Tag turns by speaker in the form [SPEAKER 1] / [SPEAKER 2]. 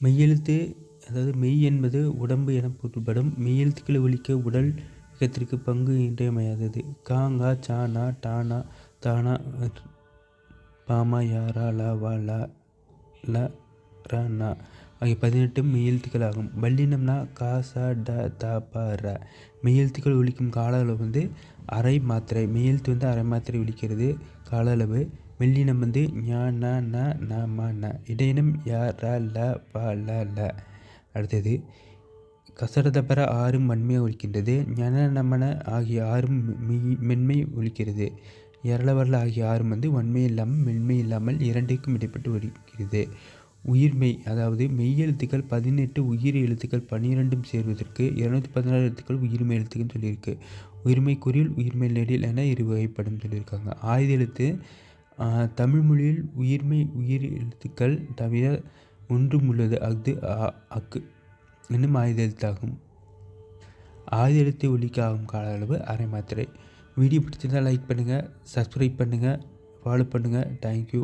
[SPEAKER 1] மெய்யெழுத்து அதாவது மெய் என்பது உடம்பு என பொருள்படும். மெய்யெழுத்துக்களை ஒழிக்க உடல் இயக்கத்திற்கு பங்கு இன்றியமையாதது. காங்கா சானா டானா தானா பாமா யாரா லா வா லா ல ர ந ஆகிய பதினெட்டு மெய்யெழுத்துக்கள் ஆகும். வல்லினம்னா கா ட த ப ர. மெய்யெழுத்துக்கள் ஒழிக்கும் கால அளவு வந்து அரை மாத்திரை. மெய்யெழுத்து வந்து அரை மாத்திரை ஒழிக்கிறது. கால அளவு மெல்லினம் வந்து ஞ ந ந ந ம ந. இடையினம் ய ர ல ப ல ல. அடுத்தது கசடதபர ஆறும் வன்மையாக ஒழிக்கின்றது. ஞன நமன ஆகிய ஆறும் மெய் மென்மை ஒழிக்கிறது. இரளவரல ஆகிய ஆறும் வந்து வன்மை இல்லாமல் மென்மை இல்லாமல் இரண்டுக்கும் இடைப்பட்டு ஒழிக்கிறது. உயிர்மெய் அதாவது மெய் எழுத்துக்கள் பதினெட்டு உயிர் எழுத்துக்கள் பன்னிரெண்டும் சேர்வதற்கு இரநூத்தி பதினாறு எழுத்துக்கள் உயிர்மெய் எழுத்துக்குன்னு சொல்லியிருக்கு. உயிர்மை குறில் உயிர்மை நெடில் என இரு வகைப்படும் சொல்லியிருக்காங்க. ஆயுத எழுத்து தமிழ்மொழியில் உயிர்மை உயிர்மெய் உயிர் எழுத்துக்கள் தவிர ஒன்றும் உள்ளது அஃது அ அக்கு. என்னும் ஆயுத எழுத்தாகும். ஆயுத எழுத்து ஒலிக்க ஆகும் கால அளவு அரை மாத்திரை. வீடியோ பிடிச்சிருந்தால் லைக் பண்ணுங்கள் சப்ஸ்கிரைப் பண்ணுங்கள் ஃபாலோ பண்ணுங்கள் தேங்க்யூ